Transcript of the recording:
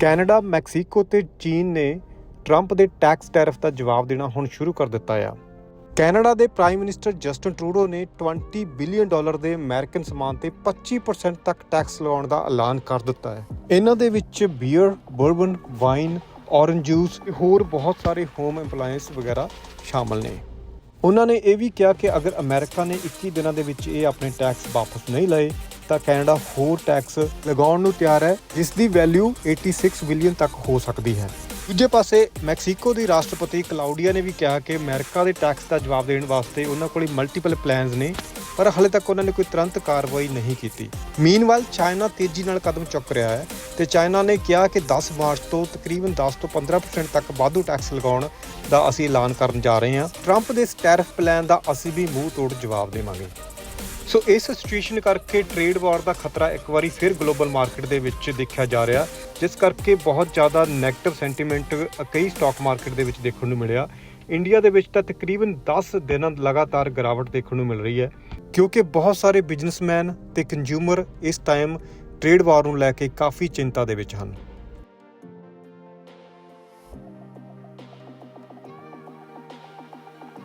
Canada Mexico ਤੇ ਚੀਨ ਨੇ ਟਰੰਪ ਦੇ ਟੈਕਸ ਟੈਰਿਫ ਦਾ ਜਵਾਬ ਦੇਣਾ ਹੁਣ ਸ਼ੁਰੂ ਕਰ ਦਿੱਤਾ ਆ। ਕੈਨੇਡਾ ਦੇ ਪ੍ਰਾਈਮ ਮਿਨਿਸਟਰ ਜਸਟਨ ਟਰੂਡੋ ਨੇ 20 ਬਿਲੀਅਨ ਡਾਲਰ ਦੇ ਅਮਰੀਕਨ ਸਮਾਨ ਤੇ 25% ਤੱਕ ਟੈਕਸ ਲਗਾਉਣ ਦਾ ਐਲਾਨ ਕਰ ਦਿੱਤਾ ਹੈ। ਇਹਨਾਂ ਦੇ ਵਿੱਚ beer, bourbon wine, orange juice ਤੇ ਹੋਰ ਬਹੁਤ ਸਾਰੇ ਹੋਮ ਐਪਲਾਈਐਂਸ ਵਗੈਰਾ ਸ਼ਾਮਲ ਨੇ। ਉਹਨਾਂ ਨੇ ਇਹ ਵੀ ਕਿਹਾ ਕਿ ਅਗਰ ਅਮਰੀਕਾ ਨੇ 21 ਦਿਨਾਂ ਦੇ ਵਿੱਚ ਇਹ ਆਪਣੇ ਟੈਕਸ ਵਾਪਸ ਨਹੀਂ ਲਏ ਤਾਂ ਕੈਨੇਡਾ ਹੋਰ ਟੈਕਸ ਲਗਾਉਣ ਨੂੰ ਤਿਆਰ ਹੈ ਜਿਸ ਦੀ ਵੈਲਿਊ 86 ਬਿਲੀਅਨ ਤੱਕ ਹੋ ਸਕਦੀ ਹੈ। ਦੂਜੇ ਪਾਸੇ, ਮੈਕਸੀਕੋ ਦੀ ਰਾਸ਼ਟਰਪਤੀ ਕਲਾਉਡੀਆ ਨੇ ਵੀ ਕਿਹਾ ਕਿ ਅਮਰੀਕਾ ਦੇ ਟੈਕਸ ਦਾ ਜਵਾਬ ਦੇਣ ਵਾਸਤੇ ਉਹਨਾਂ ਕੋਲ ਮਲਟੀਪਲ ਪਲਾਨਸ ਨੇ, ਪਰ ਹਾਲੇ ਤੱਕ ਉਹਨਾਂ ਨੇ ਕੋਈ ਤੁਰੰਤ ਕਾਰਵਾਈ ਨਹੀਂ ਕੀਤੀ। ਮੀਨਵਾਲ ਚਾਈਨਾ ਤੇਜ਼ੀ ਨਾਲ ਕਦਮ ਚੁੱਕ ਰਿਹਾ ਹੈ ਤੇ ਚਾਈਨਾ ਨੇ ਕਿਹਾ ਕਿ 10 ਮਾਰਚ ਤੋਂ ਤਕਰੀਬਨ 10 ਤੋਂ 15% ਤੱਕ ਵਾਧੂ ਟੈਕਸ ਲਗਾਉਣ ਦਾ ਅਸੀਂ ਐਲਾਨ ਕਰਨ ਜਾ ਰਹੇ ਹਾਂ। ਟਰੰਪ ਦੇ ਟੈਰਿਫ ਪਲਾਨ ਦਾ ਅਸੀਂ ਵੀ ਮੂੰਹ ਤੋੜ ਜਵਾਬ ਦੇਵਾਂਗੇ। ਸੋ ਇਸ ਸਿਚੁਏਸ਼ਨ ਕਰਕੇ ਟ੍ਰੇਡ ਵਾਰ ਦਾ ਖਤਰਾ ਇੱਕ ਵਾਰੀ ਫਿਰ ਗਲੋਬਲ ਮਾਰਕੀਟ ਦੇ ਵਿੱਚ ਦੇਖਿਆ ਜਾ ਰਿਹਾ, ਜਿਸ ਕਰਕੇ ਬਹੁਤ ਜ਼ਿਆਦਾ 네ਗੇਟਿਵ ਸੈਂਟੀਮੈਂਟ ਕਈ ਸਟਾਕ ਮਾਰਕੀਟ ਦੇ ਵਿੱਚ ਦੇਖਣ ਨੂੰ ਮਿਲਿਆ। ਇੰਡੀਆ ਦੇ ਵਿੱਚ ਤਾਂ ਤਕਰੀਬਨ 10 ਦਿਨਾਂ ਲਗਾਤਾਰ ਗਿਰਾਵਟ ਦੇਖਣ ਨੂੰ ਮਿਲ ਰਹੀ ਹੈ, ਕਿਉਂਕਿ ਬਹੁਤ ਸਾਰੇ ਬਿਜ਼ਨਸਮੈਨ ਤੇ ਕੰਜ਼ਿਊਮਰ ਇਸ ਟਾਈਮ ਟ੍ਰੇਡ ਵਾਰ ਨੂੰ ਲੈ ਕੇ ਕਾਫੀ ਚਿੰਤਾ ਦੇ ਵਿੱਚ ਹਨ।